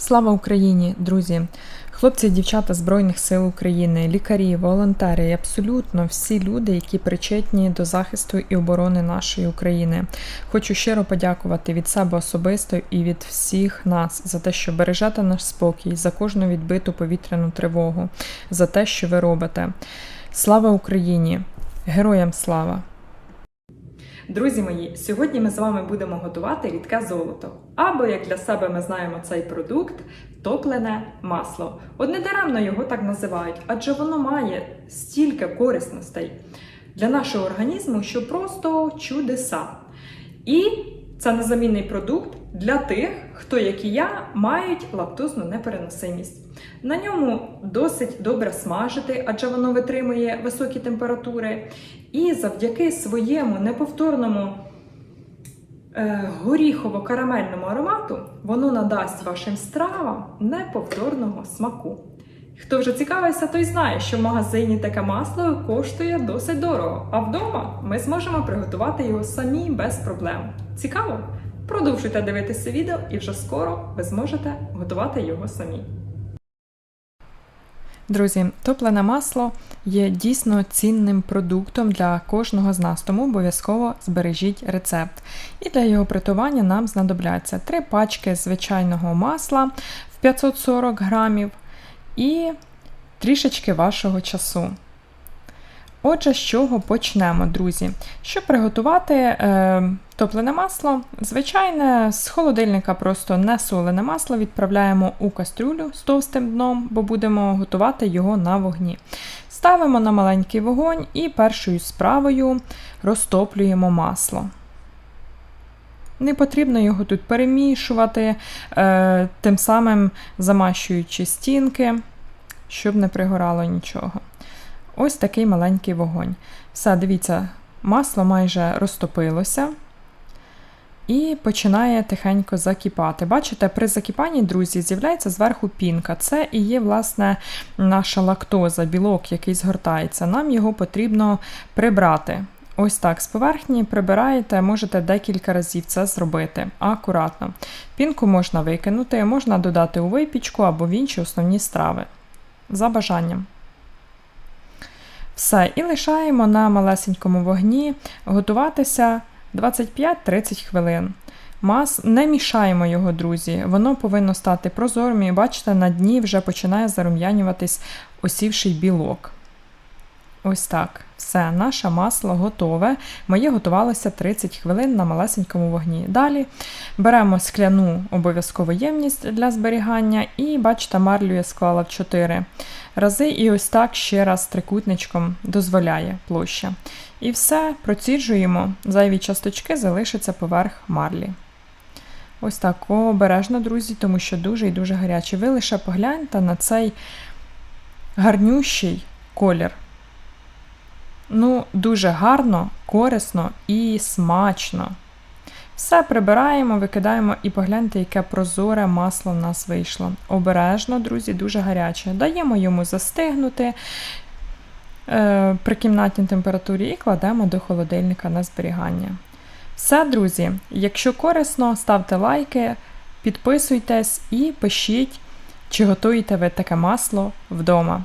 Слава Україні, друзі! Хлопці дівчата Збройних сил України, лікарі, волонтери і абсолютно всі люди, які причетні до захисту і оборони нашої України. Хочу щиро подякувати від себе особисто і від всіх нас за те, що бережете наш спокій, за кожну відбиту повітряну тривогу, за те, що ви робите. Слава Україні! Героям слава! Друзі мої, сьогодні ми з вами будемо готувати рідке золото. Або, як для себе ми знаємо цей продукт, топлене масло. От недаремно його так називають, адже воно має стільки корисностей для нашого організму, що просто чудеса. І це незамінний продукт для тих, хто, як і я, мають лактозну непереносимість. На ньому досить добре смажити, адже воно витримує високі температури. І завдяки своєму неповторному е, горіхово-карамельному аромату воно надасть вашим стравам неповторного смаку. Хто вже цікавився, той знає, що в магазині таке масло коштує досить дорого, а вдома ми зможемо приготувати його самі без проблем. Цікаво? Продовжуйте дивитися відео і вже скоро ви зможете готувати його самі. Друзі, топлене масло є дійсно цінним продуктом для кожного з нас, тому обов'язково збережіть рецепт. І для його приготування нам знадобляться 3 пачки звичайного масла в 540 грамів і трішечки вашого часу. Отже, з чого почнемо, друзі? Щоб приготувати е, топлене масло, звичайне, з холодильника просто не солене масло відправляємо у кастрюлю з товстим дном, бо будемо готувати його на вогні. Ставимо на маленький вогонь і першою справою розтоплюємо масло. Не потрібно його тут перемішувати, е, тим самим замащуючи стінки, щоб не пригорало нічого. Ось такий маленький вогонь. Все, дивіться, масло майже розтопилося і починає тихенько закипати. Бачите, при закипанні, друзі, з'являється зверху пінка. Це і є, власне, наша лактоза, білок, який згортається. Нам його потрібно прибрати. Ось так, з поверхні прибираєте, можете декілька разів це зробити акуратно. Пінку можна викинути, можна додати у випічку або в інші основні страви. За бажанням. Все, і лишаємо на малесенькому вогні готуватися 25-30 хвилин. Мас не мішаємо його, друзі. Воно повинно стати прозорим, і бачите, на дні вже починає зарум'янюватись осівший білок. Ось так. Все, наше масло готове. Моє готувалося 30 хвилин на малесенькому вогні. Далі беремо скляну обов'язкову ємність для зберігання, і, бачите, марлю я склала в 4 рази, і ось так ще раз трикутничком дозволяє площа. І все, проціджуємо, зайві часточки залишаться поверх марлі. Ось так обережно, друзі, тому що дуже і дуже гаряче. Ви лише погляньте на цей гарнющий колір. Ну, дуже гарно, корисно і смачно. Все прибираємо, викидаємо і погляньте, яке прозоре масло в нас вийшло. Обережно, друзі, дуже гаряче. Даємо йому застигнути е, при кімнатній температурі і кладемо до холодильника на зберігання. Все, друзі, якщо корисно, ставте лайки, підписуйтесь і пишіть, чи готуєте ви таке масло вдома.